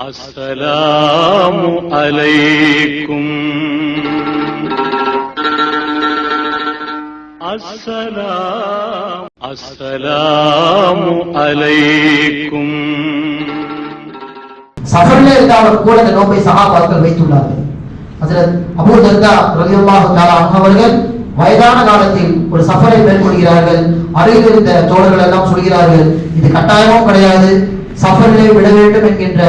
السلام عليكم السلام السلام عليكم சஃபரிலே இருந்தாலும் கூட இந்த நோன்பை சகாபாக்கள் வைத்துள்ளார்கள் ஹஜரத் அபூ தர்தா ரலியல்லாஹு தஆலா அன்ஹு அவர்கள் வயதான காலத்தில் ஒரு சஃபரை மேற்கொள்கிறார்கள் அருகில் இருந்த தோழர்கள் எல்லாம் சொல்கிறார்கள் இது கட்டாயமும் கிடையாது சஃபரிலே விட வேண்டும் என்கின்ற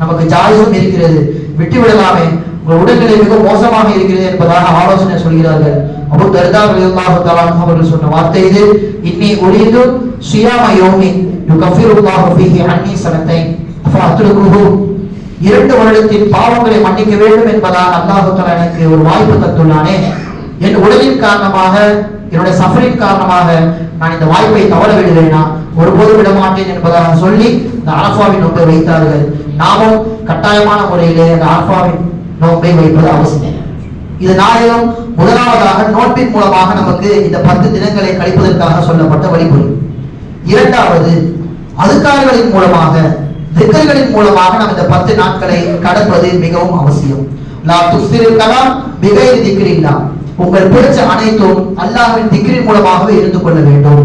நமக்கு சாய்ஸும் இருக்கிறது. விட்டு விடலாமே உங்கள் உடல்நிலை மிக மோசமாக இருக்கிறது என்பதாக ஆலோசனை சொல்கிறார்கள். அபு தர்தா விதமாக தஆலா அவர்கள் சொன்ன வார்த்தை இது. இன்னி உரீது ஸியாம யௌமின் யுகஃபிருல்லாஹு ஃபீஹி அன்னி சனத்தை ஃபஅத்ருகுஹு இரண்டு வருடத்தின் பாவங்களை மன்னிக்க வேண்டும் என்பதால் அல்லாஹு தஆலா எனக்கு ஒரு வாய்ப்பு தந்துள்ளானே. என் உடலின் காரணமாக என்னுடைய சஃபரின் காரணமாக நான் இந்த வாய்ப்பை தவற விடுவேனா ஒருபோதும் விட மாட்டேன் என்பதாக சொல்லி இந்த அரபாவின் ஒன்றை வைத்தார்கள். நாமும் கட்டாயமான முறையிலே அந்த அரபாவின் நோக்கை வைப்பது அவசியம். இது நாயகம் முதலாவதாக நோட்டின் மூலமாக நமக்கு இந்த பத்து தினங்களை கழிப்பதற்காக சொல்லப்பட்ட வழிமுறை. இரண்டாவது அதுக்காரர்களின் மூலமாக திக்கர்களின் மூலமாக நாம் இந்த பத்து நாட்களை கடப்பது மிகவும் அவசியம். லா கலாம் உங்கள் பிடிச்ச அனைத்தும் அல்லாஹின் திக்ரின் மூலமாகவே இருந்து கொள்ள வேண்டும்.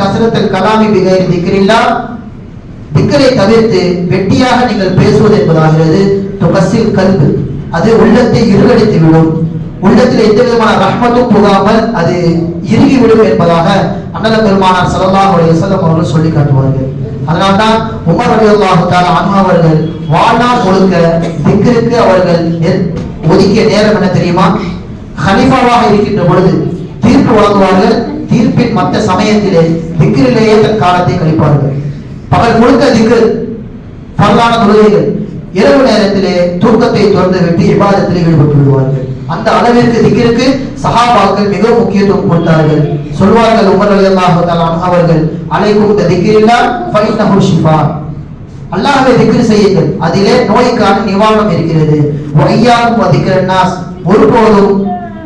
கசரத்தில் கலாமி மிகையில் திக்ரில்லா. திக்கரை தவிர்த்து வெட்டியாக நீங்கள் பேசுவது என்பதாகிறது துகசில் கல்வி அது உள்ளத்தை இருகடித்து விடும். உள்ளத்தில் எந்த விதமான ரஹ்மத்தும் போகாமல் அது இறுகி விடும் என்பதாக அண்ணல பெருமானார் ஸல்லல்லாஹு அலைஹி வஸல்லம் அவர்கள் சொல்லி காட்டுவார்கள். அதனால்தான் உமர் ரலியல்லாஹு தஆலா அவர்கள் வாழ்நாள் முழுக்க திக்கிற்கு அவர்கள் ஒதுக்கிய நேரம் என்ன தெரியுமா? ஹலிஃபாவாக இருக்கின்ற பொழுது தீர்ப்பு வழங்குவார்கள். தீர்ப்பின் மற்ற சமயத்திலே திக்ரிலேயே தன் காலத்தை கழிப்பார்கள். பகல் முழுக்க திக்கு பரவான தொழுகைகள் இரவு நேரத்திலே தூக்கத்தை திறந்து விட்டு இபாதத்திலே ஈடுபட்டு விடுவார்கள். அந்த அளவிற்கு திக்கிற்கு சஹாபாக்கள் மிக முக்கியத்துவம் கொடுத்தார்கள். சொல்வார்கள் உமர் ரலியல்லாஹு அவர்கள் அலைக்கும் இந்த திக்ரில்லா ஃபைன்னஹு ஷிஃபா. அல்லாஹ்வை திக்ர் செய்யுங்கள். அதிலே நோய்க்கான நிவாரணம் இருக்கிறது. வையாகும் திக்ரன்னாஸ் ஒருபோதும்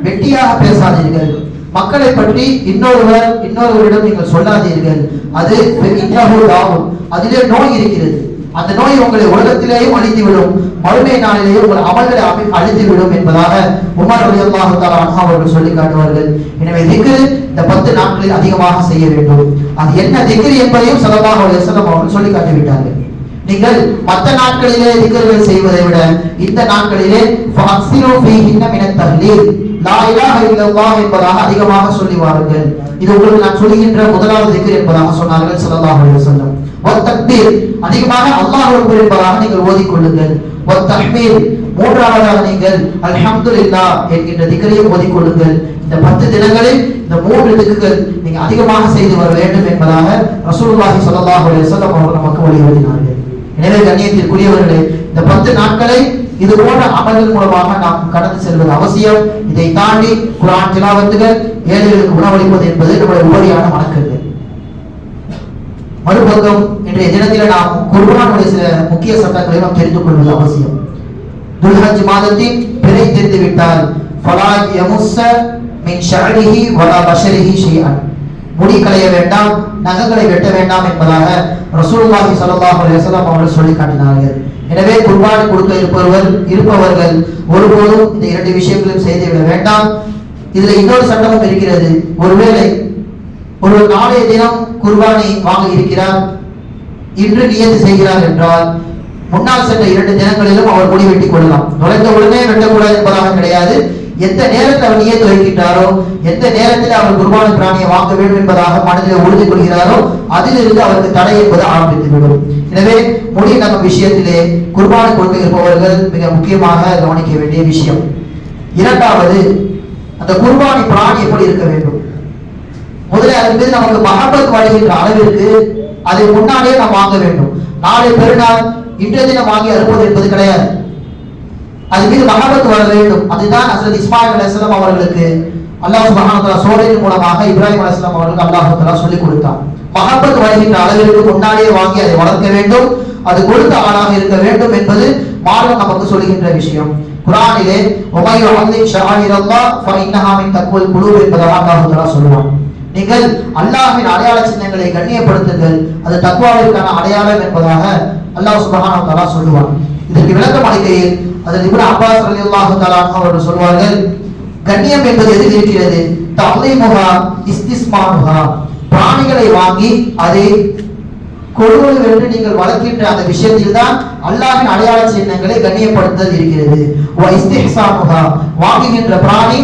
வெட்டியாக பேசாதீர்கள். மக்களை பற்றி இன்னொருவர் இன்னொருவரிடம் நீங்கள் சொல்லாதீர்கள். அது இன்னஹு ஆகும் அதிலே நோய் இருக்கிறது. அந்த நோய் உங்களை உலகத்திலேயும் அழித்துவிடும் மறுமை நாளிலேயே உங்கள் அமல்களை அமி- அழித்துவிடும் என்பதாக உமர் ரலியல்லாஹு அவர்கள் சொல்லி காட்டுவார்கள். எனவே திக்ரு இந்த பத்து நாட்களில் அதிகமாக செய்ய வேண்டும். அது என்ன திக்ரு என்பதையும் சதமாக அலைஹி அவர்கள் சொல்லி காட்டிவிட்டார்கள். நீங்கள் மற்ற நாட்களிலே திக்ர்கள் செய்வதை விட இந்த நாட்களிலே என்பதாக அதிகமாக சொல்லி வாருங்கள் இது உங்களுக்கு நான் சொல்லுகின்ற முதலாவது திக்ர் என்பதாக சொன்னார்கள் ஸல்லல்லாஹு அலைஹி வஸல்லம் அதிகமாக அல்லாஹ் என்பதாக நீங்கள் ஓதிக்கொள்ளுங்கள். வத் மூன்றாவதாக நீங்கள் அல்ஹம்துலில்லாஹ் என்கின்ற திக்கலையும் ஓதிக்கொள்ளுங்கள். இந்த பத்து தினங்களில் இந்த மூன்று திக்குகள் நீங்க அதிகமாக செய்து வர வேண்டும் என்பதாக ரசூலுல்லாஹி ஸல்லல்லாஹு அலைஹி வஸல்லம் அவர்கள் நமக்கு வழிகாட்டினார்கள் எனவே கண்ணியத்திற்குரியவர்களே இந்த பத்து நாட்களை இது போன்ற அமல்கள் மூலமாக நாம் கடந்து செல்வது அவசியம். இதை தாண்டி குரான் திலாவத்துகள் ஏழைகளுக்கு உணவளிப்பது என்பது நம்முடைய உபரியான வணக்கம். மறுபக்கம் இன்றைய தினத்தில் நாம் குர்பானுடைய சில முக்கிய சட்டங்களை நாம் தெரிந்து கொள்வது அவசியம். துல்ஹஜ் மாதத்தின் பிறை தெரிந்து விட்டால் ஃபலா யமுஸ்ஸ மின் ஷஅரிஹி வலா பஷரிஹி ஷைஅன். முடி களைய வேண்டாம் நகங்களை வெட்ட வேண்டாம் என்பதாக ரசூலுல்லாஹி ஸல்லல்லாஹு அலைஹி வஸல்லம் அவர்கள் சொல்லி காட்டினார்கள். எனவே குர்பான் கொடுக்க இருப்பவர்கள் இருப்பவர்கள் ஒருபோதும் இந்த இரண்டு விஷயங்களையும் செய்துவிட வேண்டாம். இதுல இன்னொரு சட்டமும் இருக்கிறது. ஒருவேளை ஒரு நாளைய தினம் குர்பானை வாங்க இருக்கிறார் இன்று நியதி செய்கிறார் என்றால் முன்னால் சென்ற இரண்டு தினங்களிலும் அவர் முடி வெட்டிக் கொள்ளலாம். நுழைந்த உடனே வெட்டக்கூடாது என்பதாக கிடையாது. எந்த நேரத்தில் அவர் நியத்து வைக்கின்றாரோ எந்த நேரத்தில் அவர் குர்பான பிராணியை வாங்க வேண்டும் என்பதாக மனதில் உறுதி கொள்கிறாரோ அதிலிருந்து அவருக்கு தடை என்பது ஆரம்பித்துவிடும். எனவே மொழி நம்ம விஷயத்திலே குர்பான கொண்டு இருப்பவர்கள் மிக முக்கியமாக கவனிக்க வேண்டிய விஷயம். இரண்டாவது அந்த குர்பானி பிராணி எப்படி இருக்க வேண்டும்? முதலில் அதன் மீது நமக்கு மகப்பத் வருகின்ற அளவிற்கு அதை முன்னாடியே நாம் வாங்க வேண்டும். நாளை பெருநாள் இன்றைய தினம் வாங்கி அறுப்பது என்பது கிடையாது. அது மீது மகபத் வர வேண்டும். அதுதான் அசரத் இஸ்மாயில் அலிஸ்லாம் அவர்களுக்கு அல்லாஹ் சுப்ஹானஹு வ மூலமாக இப்ராஹிம் அலிஸ்லாம் அவர்களுக்கு அல்லாஹ் சொல்லிக் கொடுத்தான். மகபத் வருகின்ற அளவிற்கு முன்னாடியே வாங்கி அதை வளர்க்க வேண்டும். அது கொடுத்த ஆளாக இருக்க வேண்டும் என்பது மார்க்கம் நமக்கு சொல்லுகின்ற விஷயம். குர்ஆனிலே ஒமையோ வந்து ஷாஹிரல்லா ஃபைன்னஹாமின் தக்குவல் குழு என்பதாக அல்லாஹ் சொல்லுவான். நீங்கள் அல்லாஹின் அடையாள சின்னங்களை கண்ணியப்படுத்துங்கள். அது தக்குவாவிற்கான அடையாளம் என்பதாக அல்லாஹ் சுபஹான தலா சொல்லுவான். இதற்கு விளக்கம் அளிக்கையில் அதில் இவர அப்பாஸ் ரலியல்லாஹு தஆலா அவர்கள் சொல்வார்கள் கண்ணியம் என்பது எதில் இருக்கிறது? இஸ்திஸ்மா இஸ்திஸ்மானுஹா. பிராணிகளை வாங்கி அதை கொடுவது என்று நீங்கள் வளர்க்கின்ற அந்த விஷயத்தில் தான் அல்லாவின் அடையாள சின்னங்களை கண்ணியப்படுத்துதல் இருக்கிறது. வாங்குகின்ற பிராணி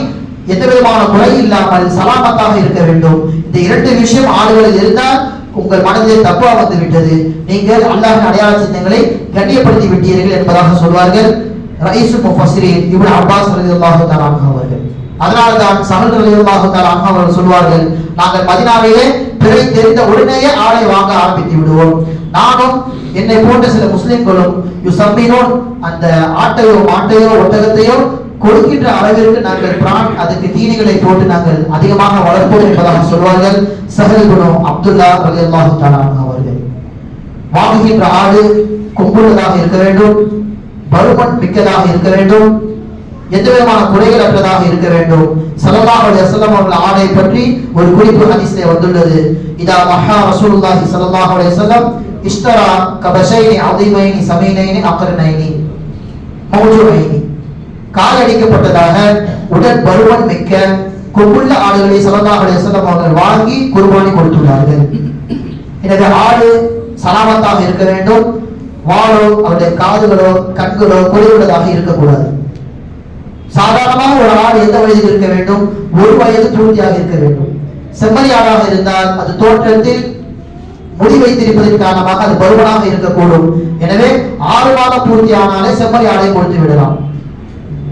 எந்த விதமான குறை இல்லாமல் சலாமத்தாக இருக்க வேண்டும். இந்த இரண்டு விஷயம் ஆடுகளில் இருந்தால் உங்கள் மனதில் தப்பா வந்து விட்டது நீங்கள் அல்லாஹ்வின் அடையாள சின்னங்களை கண்ணியப்படுத்தி விட்டீர்கள் என்பதாக சொல்வார்கள். ரயிசு முஃபஸ்ரீன் இப்னு அப்பாஸ் ரலியல்லாஹு தஆலா அவர்கள். அதனால்தான் சஹல் ரலியல்லாஹு தஆலா அவர்கள் சொல்வார்கள் நாங்கள் பதினாலேயே பிறை தெரிந்த உடனேயே ஆடை வாங்க ஆரம்பித்து விடுவோம். நானும் என்னை போன்ற சில முஸ்லிம்களும் யுசம்மினோன் அந்த ஆட்டையோ மாட்டையோ ஒட்டகத்தையோ கொடுக்கின்ற அளவிற்கு நாங்கள் பிரான் அதுக்கு தீனிகளை போட்டு நாங்கள் அதிகமாக வளர்ப்போம் என்பதாக சொல்வார்கள். சஹல் குனு அப்துல்லா ரலியல்லாஹு அவர்கள். வாங்குகின்ற ஆடு கொம்புள்ளதாக இருக்க வேண்டும். பருமன் மிக்கதாக இருக்க வேண்டும். எந்த விதமான குறைகள் அற்றதாக இருக்க வேண்டும். ஸல்லல்லாஹு அலைஹி அவர்கள் ஆடை பற்றி ஒரு குறிப்பு ஹதீஸ்ல வந்துள்ளது. இதா மஹா ரசூலுல்லாஹி ஸல்லல்லாஹு அலைஹி வஸல்லம் இஷ்தரா கபஷைனி அதீமைனி சமீனைனி அக்கரனைனி மௌஜூனைனி கால் அடிக்கப்பட்டதாக உடல் பருமன் மிக்க கொம்புள்ள ஆடுகளை சலதாக அலைஹி அவர்கள் வாங்கி குர்பானி கொடுத்துள்ளார்கள். எனவே ஆடு சலாமத்தாக இருக்க வேண்டும். வாளோ அவருடைய காதுகளோ கண்களோ குறைவுள்ளதாக இருக்கக்கூடாது. சாதாரணமாக ஒரு ஆடு எந்த வயதில் இருக்க வேண்டும்? ஒரு வயது தூண்டியாக இருக்க வேண்டும். செம்மறி ஆடாக இருந்தால் அது தோற்றத்தில் முடி வைத்திருப்பதன் காரணமாக அது பருவனாக இருக்கக்கூடும். எனவே ஆறு மாதம் பூர்த்தி ஆனாலே செம்மறி ஆடை கொடுத்து விடலாம்.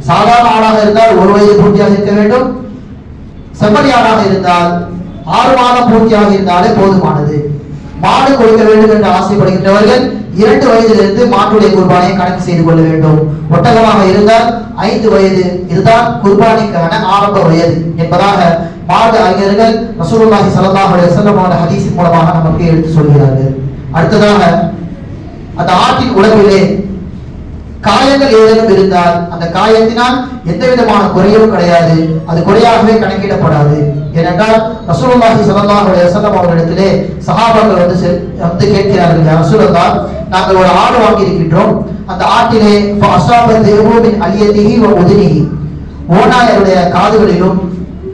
சாதாரண ஆடாக இருந்தால் ஒரு வயது பூர்த்தியாக இருக்க வேண்டும். செம்மறி ஆடாக இருந்தால் ஆறு மாதம் பூர்த்தியாக இருந்தாலே போதுமானது. மாடு கொடுக்க வேண்டும் என்று ஆசைப்படுகின்றவர்கள் இரண்டு வயதிலிருந்து மாட்டுடைய குர்பானையை கணக்கு செய்து கொள்ள வேண்டும். ஒட்டகமாக இருந்தால் ஐந்து வயது இதுதான் குர்பானிக்கான ஆரம்ப வயது என்பதாக மாடு அறிஞர்கள் ரசூலுல்லாஹி ஸல்லல்லாஹு அலைஹி வஸல்லம் அவர்கள் மூலமாக நமக்கு எடுத்து சொல்கிறார்கள். அடுத்ததாக அந்த ஆட்டின் உடம்பிலே காயங்கள் ஏதேனும் இருந்தால் அந்த காயத்தினால் எந்த விதமான குறையும் கிடையாது. அது குறையாகவே கணக்கிடப்படாது. ஏனென்றால் ரசூலுல்லாஹி ஸல்லல்லாஹு அலைஹி வஸல்லம் அவர்களிடத்திலே சஹாபாக்கள் வந்து செ- வந்து கேட்கிறார்கள் "யா நாங்கள் ஒரு ஆடு வாங்கி இருக்கின்றோம் அந்த ஆட்டிலே ஃபஅஸாபத் யஹூமின் அலியதிஹி வ உதுனிஹி. ஓநாயருடைய காதுகளிலும்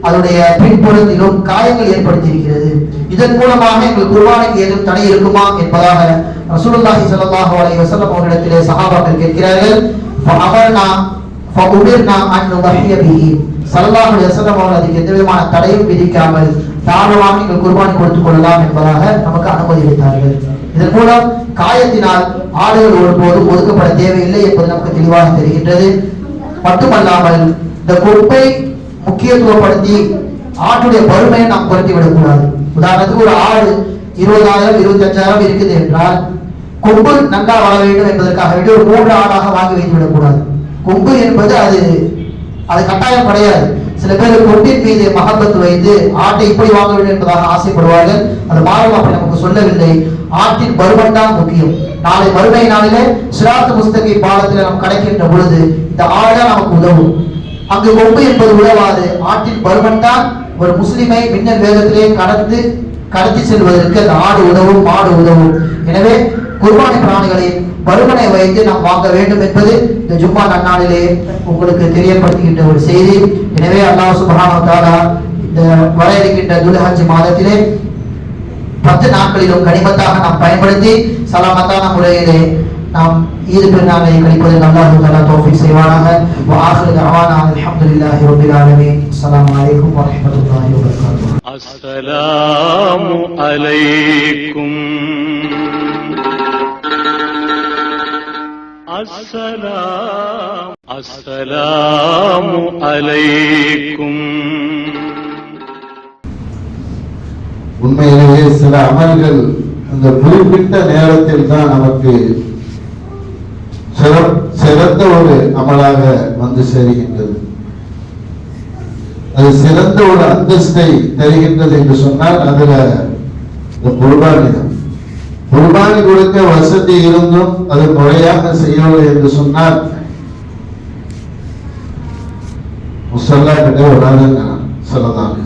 அதனுடைய பின்புறத்திலும் காயங்கள் ஏற்படுத்தியிருக்கிறது. இதன் மூலமாக எங்கள் குர்பானுக்கு ஏதும் தடை இருக்குமா என்பதாக ரசூலுல்லாஹி ஸல்லல்லாஹு அலைஹி வஸல்லம் அவர்களிடத்திலே சஹாபாக்கள் கேட்கிறார்கள். ஃபஅமர்னா ஃபஉமிர்னா அன் நுதஹிய பிஹி. ஸல்லல்லாஹு அலைஹி வஸல்லம் அவர்கள் அதுக்கு எந்த விதமான தடையும் விதிக்காமல் தாராளமாக நீங்கள் குர்பானி கொடுத்துக் கொள்ளலாம் என்பதாக நமக்கு அனுமதி அளித்தார்கள். இதன் மூலம் காயத்தினால் ஆடுகள் ஒருபோதும் ஒதுக்கப்பட தேவையில்லை என்பது நமக்கு தெளிவாக தெரிகின்றது. மட்டுமல்லாமல் இந்த கொடுப்பை முக்கியத்துவப்படுத்தி ஆட்டுடைய பருமையை நாம் குறைத்து விடக்கூடாது உதாரணத்துக்கு ஒரு ஆடு இருபதாயிரம் இருபத்தஞ்சாயிரம் இருக்குது என்றால் கொம்பு நன்றா வளர வேண்டும் என்பதற்காக வேண்டிய ஒரு மூன்று ஆடாக வாங்கி வைத்து விடக்கூடாது கொம்பு என்பது அது அது கட்டாயம் கிடையாது. சில பேர் கொம்பின் மீது மகப்பத்து வைத்து ஆட்டை இப்படி வாங்க வேண்டும் என்பதாக ஆசைப்படுவார்கள். அது மாறும் அப்படி நமக்கு சொல்லவில்லை. ஆட்டின் பருமன் தான் முக்கியம். நாளை மறுமை நாளிலே சிராத்து புஸ்தகை பாலத்தில் நாம் கிடைக்கின்ற பொழுது இந்த ஆடை நமக்கு உதவும். அங்கு கொம்பு என்பது உதவாது. ஆட்டின் பருமன் தான் ஒரு முஸ்லிமை மின்னல் வேகத்திலே கடந்து கடத்தி செல்வதற்கு அந்த ஆடு உதவும் மாடு உதவும். எனவே குர்பானி பிராணிகளை பருமனை வைத்து நாம் வாங்க வேண்டும் என்பது இந்த ஜும்மா நன்னாளிலே உங்களுக்கு தெரியப்படுத்துகின்ற ஒரு செய்தி. எனவே அல்லாஹ் சுப்ஹானஹு இந்த வர இருக்கின்ற துலஹஜ் மாதத்திலே பத்து நாட்களிலும் கனிமத்தாக நாம் பயன்படுத்தி சலாமத்தான முறையிலே நாம் ஈது பெருநாளை கழிப்பதில் அல்லாஹ் தஆலா தௌஃபீக் செய்வானாக வ ஆகிரு தஅவானா அல்ஹம்துலில்லாஹி ரப்பில் ஆலமீன் அஸ்ஸலாமு அலைக்கும் வ ரஹ்மத்துல்லாஹி வ பரகாத்துஹு السلام عليكم السلام السلام عليكم உண்மையிலேயே சில அமல்கள் அந்த குறிப்பிட்ட நேரத்தில் தான் நமக்கு சிற- சிறந்த ஒரு அமலாக வந்து சேருகின்றது. அது சிறந்த ஒரு அந்தஸ்தை தருகின்றது என்று சொன்னால் அதுல இந்த குர்பானி தான். குர்பானி கொடுக்க வசதி இருந்தும் அது முறையாக செய்யவில்லை என்று சொன்னால் முசல்லா கிட்ட விடாதுங்க சொல்லதான்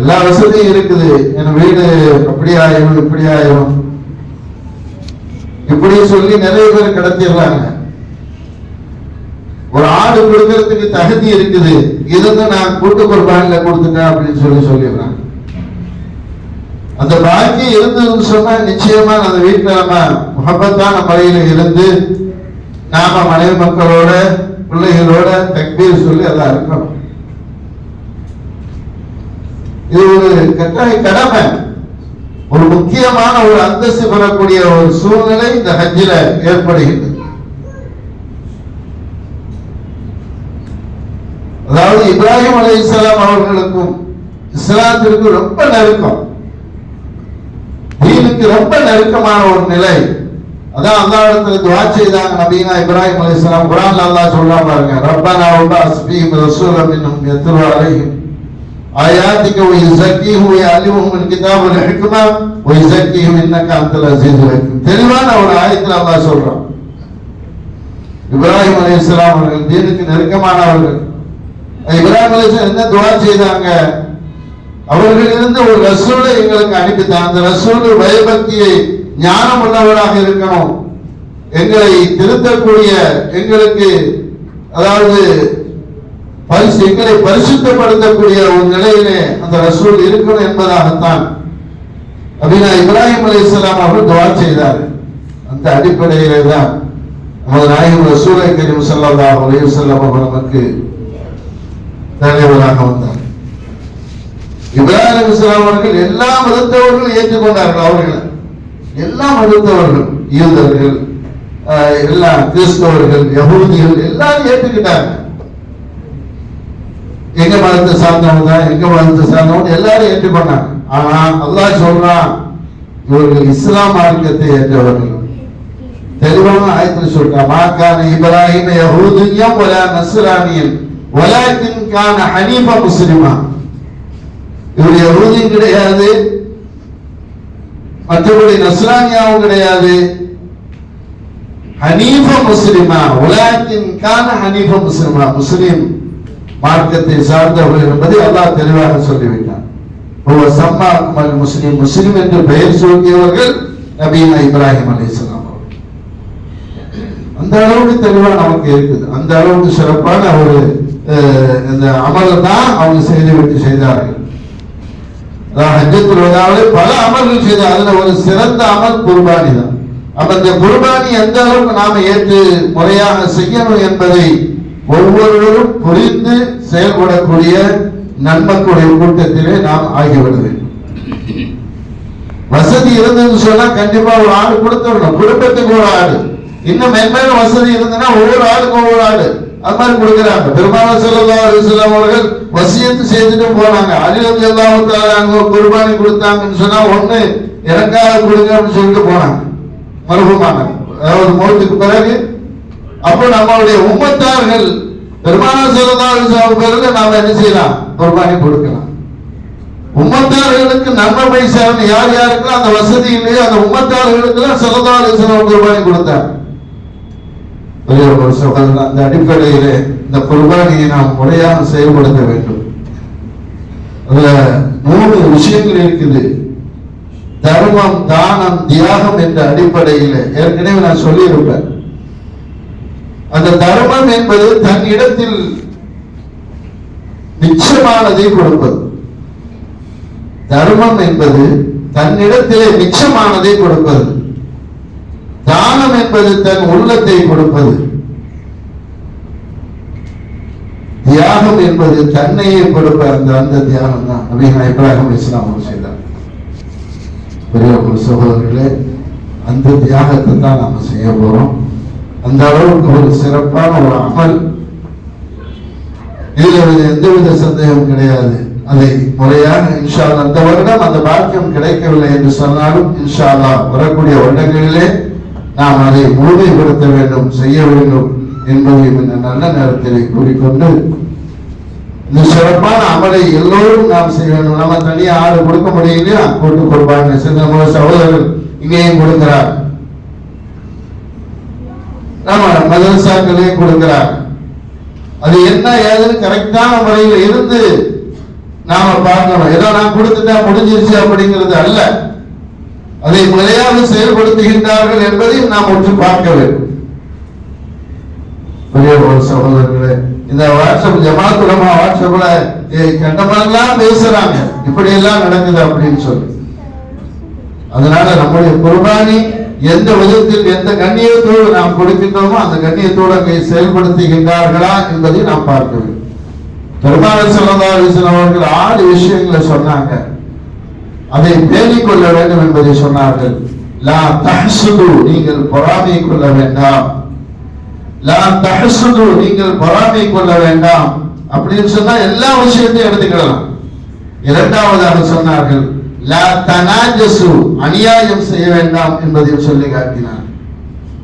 எல்லா வசதியும் இருக்குது. என் வீடு அப்படி ஆயிரும் இப்படி ஆயிரும் இப்படி சொல்லி நிறைய பேர் கடத்திடுறாங்க. ஒரு ஆடு கொடுக்கறதுக்கு தகுதி இருக்குது. இருந்து நான் கூட்டு குர்பானில கொடுத்துட்டேன் அப்படின்னு சொல்லி சொல்லிடுறாங்க. அந்த பாக்கியம் இருந்ததுன்னு சொன்னா நிச்சயமா அந்த வீட்டுல நம்ம முகப்பத்தான முறையில இருந்து நாம மனைவி மக்களோட பிள்ளைகளோட தக்பீர் சொல்லி அதான் இருக்கணும். இது ஒரு கட்டாய கடமை. ஒரு முக்கியமான ஒரு அந்தஸ்து பெறக்கூடிய ஒரு சூழ்நிலை இந்த ஹஜ்ஜில ஏற்படுகின்றது அதாவது இப்ராஹிம் அலைஹிஸ்ஸலாம் அவர்களுக்கும் இஸ்லாத்திற்கும் ரொம்ப நெருக்கம். தீனுக்கு ரொம்ப நெருக்கமான ஒரு நிலை. அதான் அந்த இடத்துல செய்தாங்க நபீனா இப்ராஹிம் அலி இஸ்லாம் குரான் அல்லா சொல்றான் பாருங்க ரப்பனா வபஅஸ் ஃபீஹிம் ரசூலம் மின்ஹும் யத்லு அலைஹிம் ஆயாத்திக வயுஸக்கிஹும் வயஅல்லிமுஹும் الكتاب والحكمة ويزكيهم انك انت العزيز الحكيم தெளிவான ஒரு ஆயத்துல அல்லாஹ் சொல்றான் இப்ராஹிம் அலைஹிஸ்ஸலாம் அவர்கள் தீனுக்கு நெருக்கமானவர்கள் இப்ராஹிம் அலைஹிஸ்ஸலாம் என்ன துஆ செய்தாங்க அவர்கள் இருந்து ஒரு ரசூலை எங்களுக்கு அனுப்பித்தான் அந்த ரசூல் பயபக்தியை ஞானம் உள்ளவராக இருக்கணும் எங்களை திருத்தக்கூடிய எங்களுக்கு அதாவது பரிசு எங்களை பரிசுத்தப்படுத்தக்கூடிய ஒரு நிலையிலே அந்த ரசூல் இருக்கணும் என்பதாகத்தான் அப்படின்னா இப்ராஹிம் அலைஹிஸ்ஸலாம் அவர்கள் துவா செய்தார். அந்த அடிப்படையிலே தான் நமது நாயகம் ரசூலை கரீம் சல்லா அலைஹி செல்லம் அவர் நமக்கு தலைவராக வந்தார். இப்ராஹிம் இஸ்லாம் அவர்கள் எல்லா மதத்தவர்களும் ஏற்றுக்கொண்டார்கள் அவர்களை. எல்லா மதத்தவர்களும் யூதர்கள் எல்லா கிறிஸ்தவர்கள் யகுதிகள் எல்லாரும் ஏற்றுக்கிட்டாங்க எங்க மதத்தை சார்ந்தவங்க தான் எங்க மதத்தை சார்ந்தவங்க எல்லாரும் ஏற்றுக்கொண்டாங்க ஆனா அல்லாஹ் சொல்றான் இவர்கள் இஸ்லாம் மார்க்கத்தை ஏற்றவர்கள். தெளிவான ஆயத்தில் சொல்றான் மாக்கான இப்ராஹிம் யஹூதியம் வலா நஸ்ரானியன் வலாக்கின் கான ஹனீபா முஸ்லிமா. இவர் யஹூதியும் கிடையாது மற்றபடி நஸ்ரானியாவும் கிடையாது. ஹனீஃப முஸ்லிமா உலாக்கின் கான ஹனீஃப முஸ்லிமா முஸ்லிம். மார்க்கத்தை சார்ந்தவர்கள் என்பதை அல்லாஹ் தெளிவாக சொல்லிவிட்டான். ஒவ்வொரு சம்மாக்கும் அல் முஸ்லிம் முஸ்லிம் என்று பெயர் சூட்டியவர்கள் நபீனா இப்ராஹிம் அலி இஸ்லாம் அந்த அளவுக்கு தெளிவாக நமக்கு இருக்குது. அந்த அளவுக்கு சிறப்பான ஒரு இந்த அமலை தான் அவங்க செய்துவிட்டு செய்தார்கள். அதாவது பல அமல்கள் செய்த அதுல ஒரு சிறந்த அமல் குர்பானி தான். அப்ப இந்த குர்பானி எந்த அளவுக்கு நாம ஏற்று முறையாக செய்யணும் என்பதை ஒவ்வொருவரும் புரிந்து செயல்படக்கூடிய நன்மக்களுடைய கூட்டத்திலே நாம் ஆகிவிட வேண்டும். வசதி இருந்ததுன்னு சொன்னா கண்டிப்பா ஒரு ஆடு கொடுத்துடணும். குடும்பத்துக்கு ஒரு ஆடு. இன்னும் மென்மேலும் வசதி இருந்ததுன்னா ஒவ்வொரு ஆளுக்கும் ஒவ்வொரு ஆடு. அது மாதிரி கொடுக்குறாங்க. பெருமாள் செல்லா அலிஸ்லாம் அவர்கள் வசியத்து செய்துட்டு போனாங்க. அலிரதி அல்லாஹாங்க குர்பானி கொடுத்தாங்கன்னு சொன்னா ஒண்ணு எனக்காக கொடுங்க அப்படின்னு சொல்லிட்டு போனாங்க. மருகமான அதாவது மௌத்துக்கு பிறகு அப்போ நம்மளுடைய உம்மத்தார்கள் பெருமான செல்லா அலிஸ்லாம் நாம என்ன செய்யலாம்? குர்பானி கொடுக்கலாம். உம்மத்தார்களுக்கு நன்மை போய் சேரணும். யார் யாருக்கெல்லாம் அந்த வசதி இல்லையோ அந்த உம்மத்தார்களுக்கு தான் செல்லா அலிஸ்லாம் குர்பானி கொடுத்தார். ஒரு சகோதரன் அந்த அடிப்படையிலே இந்த குர்பானியை நாம் முறையாக செயல்படுத்த வேண்டும். அதுல மூணு விஷயங்கள் இருக்குது. தர்மம் தானம் தியாகம் என்ற அடிப்படையில ஏற்கனவே நான் சொல்லியிருப்பேன். அந்த தர்மம் என்பது தன் இடத்தில் நிச்சயமானதை கொடுப்பது. தர்மம் என்பது தன்னிடத்திலே மிச்சமானதை கொடுப்பது. தானம் என்பது தன் உள்ளத்தை கொடுப்பது. தியாகம் என்பது தன்னையே கொடுப்ப அந்த அந்த தியாகம் தான். அப்படின்னு இப்ராஹிம் இஸ்லாம் செய்தார். பெரிய ஒரு சகோதரர்களே அந்த தியாகத்தை தான் நாம செய்ய போறோம். அந்த அளவுக்கு ஒரு சிறப்பான ஒரு அமல். இதுல எந்தவித சந்தேகம் கிடையாது. அதை முறையாக இன்ஷா அந்த வருடம் அந்த பாக்கியம் கிடைக்கவில்லை என்று சொன்னாலும் இன்ஷாலா வரக்கூடிய வருடங்களிலே நாம் அதை முழுமைப்படுத்த வேண்டும் செய்ய வேண்டும் என்பதை இந்த நல்ல நேரத்திலே கூறிக்கொண்டு இந்த சிறப்பான அமலை எல்லோரும் நாம் செய்ய வேண்டும். நம்ம தனியாக ஆடு கொடுக்க முடியலையா? கூட்டு கொடுப்பாங்க. சின்ன நம்ம சகோதரர்கள் இங்கேயும் கொடுக்கிறார். ஆமா மதரசாக்களையும் கொடுக்கிறார். அது என்ன ஏதுன்னு கரெக்டான முறையில் இருந்து நாம பார்க்கணும். ஏதோ நான் கொடுத்துட்டா முடிஞ்சிருச்சு அப்படிங்கிறது அல்ல. அதை முறையாக செயல்படுத்துகின்றார்கள் என்பதையும் நாம் ஒன்று பார்க்க வேண்டும். சகோதரர்களே? இந்த வாட்ஸ்அப் ஜமாத்துலமா வாட்ஸ்அப்ல ஏய், கண்டமெல்லாம் பேசுறாங்க. இப்படி எல்லாம் நடக்குது அப்படின்னு சொல்லி. அதனால நம்முடைய குர்பானி எந்த விதத்தில் எந்த கண்ணியத்தோடு நாம் கொடுக்கின்றோமோ அந்த கண்ணியத்தோடு அங்கே செயல்படுத்துகின்றார்களா என்பதை நாம் பார்க்க வேண்டும் பெருமாள் செல்லதாரிசன் அவர்கள் ஆறு விஷயங்களை சொன்னாங்க. அதை பேணிக் கொள்ள வேண்டும் என்பதை சொன்னார்கள். லா தஹசுது நீங்கள் பொறாமை கொள்ள வேண்டாம். லா தஹசுது நீங்கள் பொறாமை கொள்ள வேண்டாம். அப்படின்னு சொன்னா எல்லா விஷயத்தையும் எடுத்துக்கலாம் இரண்டாவதாக சொன்னார்கள் அநியாயம் செய்ய வேண்டாம் என்பதையும் சொல்லி காட்டினார்.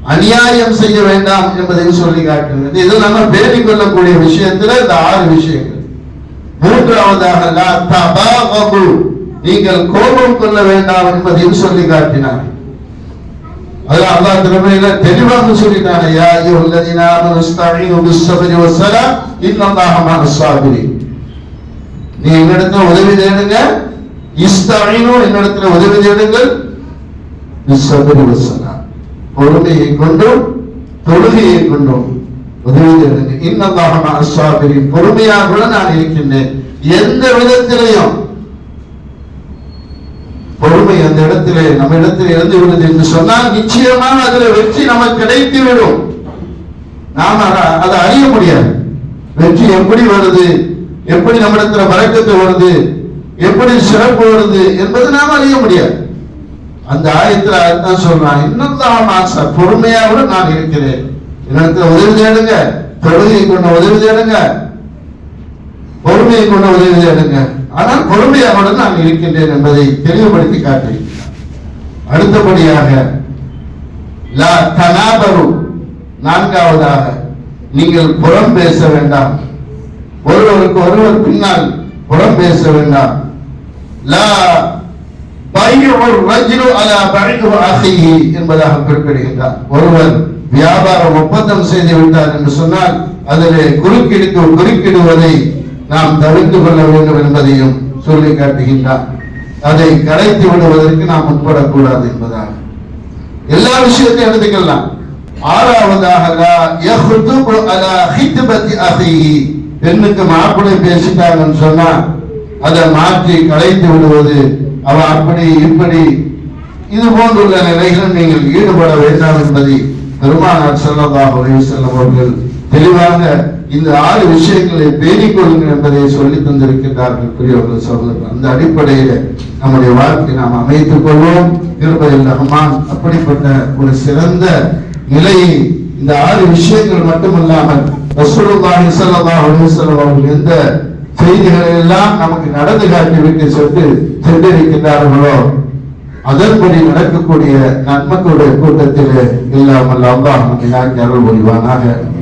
அநியாயம் செய்ய வேண்டாம் என்பதையும் சொல்லி காட்டினார். இது நம்ம பேணிக் கொள்ளக்கூடிய விஷயத்துல இந்த ஆறு விஷயங்கள். மூன்றாவதாக நீங்கள் கோபம் கொள்ள வேண்டாம் என்பதையும் சொல்லி காட்டினார். அதான் அல்லா திறமையில தெளிவாக சொல்லிட்டான் ஐயா ஐயோ ஆமனு இஸ்தஈனு பிஸ்ஸப்ரி வஸ்ஸலா இன்னல்லாஹ நீ என்னிடத்துல உதவி தேடுங்க இஸ்தஈனு என்னிடத்துல உதவி தேடுங்கள் பொறுமையை கொண்டும் தொழுகையை கொண்டும் உதவி தேடுங்க இன்னல்லாஹ நான் அஸ்வாபிரி பொறுமையாக கூட நான் இருக்கின்றேன். எந்த விதத்திலையும் பொறுமை அந்த இடத்திலே நம்ம இடத்தில் இருந்து விடுது என்று சொன்னால் நிச்சயமாக அதுல வெற்றி நமக்கு கிடைத்து விடும். நாம அத- அதை அறிய முடியாது. வெற்றி எப்படி வருது? எப்படி நம்ம இடத்துல வரக்கத்து வருது? எப்படி சிறப்பு வருது என்பது நாம் அறிய முடியாது. அந்த ஆயத்தில் அதுதான் சொல்றான் இன்னும் தான் ஆசை பொறுமையாக நான் இருக்கிறேன். என்னிடத்துல உதவி தேடுங்க தொழுகை கொண்ட உதவி தேடுங்க பொறுமையை கொண்ட உதவி தேடுங்க. ஆனால் பொறுமையாக நான் இருக்கின்றேன் என்பதை தெளிவுபடுத்தி காட்டியிருக்கிறார். அடுத்தபடியாக லா தனாபரு நான்காவதாக நீங்கள் புறம் பேச வேண்டாம். ஒருவருக்கு ஒருவர் பின்னால் புறம் பேச வேண்டாம். லா அலா பையு அஹிஹி என்பதாக குறிப்பிடுகின்றார். ஒருவர் வியாபார ஒப்பந்தம் செய்து விட்டார் என்று சொன்னால் அதிலே குறுக்கிடுக்கு குறுக்கிடுவதை நாம் தவிர்த்து கொள்ள வேண்டும் என்பதையும் சொல்லி காட்டுகின்றார். அதை கலைத்து விடுவதற்கு நாம் முற்படக்கூடாது என்பதாக. எல்லா விஷயத்தையும் எடுத்துக்கலாம். ஆறாவதாக அலா பெண்ணுக்கு மாப்பிள்ளை பேசிட்டாங்கன்னு சொன்னா அதை மாற்றி கலைத்து விடுவது அவ அப்படி இப்படி இது போன்றுள்ள நிலைகளில் நீங்கள் ஈடுபட வேண்டாம் என்பதை பெருமானார் செல்லதாக அலைஹி அவர்கள் தெளிவாக இந்த ஆறு விஷயங்களை பேணிக் கொள்ளுங்கள் என்பதை சொல்லி தந்திருக்கின்றார்கள் பெரியவர்கள் சொல்லுங்கள் அந்த அடிப்படையில் நம்முடைய வாழ்க்கை நாம் அமைத்துக் கொள்வோம். இருப்பதில் ரஹ்மான் அப்படிப்பட்ட ஒரு சிறந்த நிலையை இந்த ஆறு விஷயங்கள் மட்டுமல்லாமல் ரசூலுல்லாஹி ஸல்லல்லாஹு அலைஹி வஸல்லம் அவர்கள் எந்த செய்திகளை எல்லாம் நமக்கு நடந்து காட்டிவிட்டு சென்று சென்றிருக்கின்றார்களோ அதன்படி நடக்கக்கூடிய நன்மக்களுடைய கூட்டத்தில் இல்லாமல் அல்லாஹ் நமக்கு யாருக்கு அருள் புரிவானாக?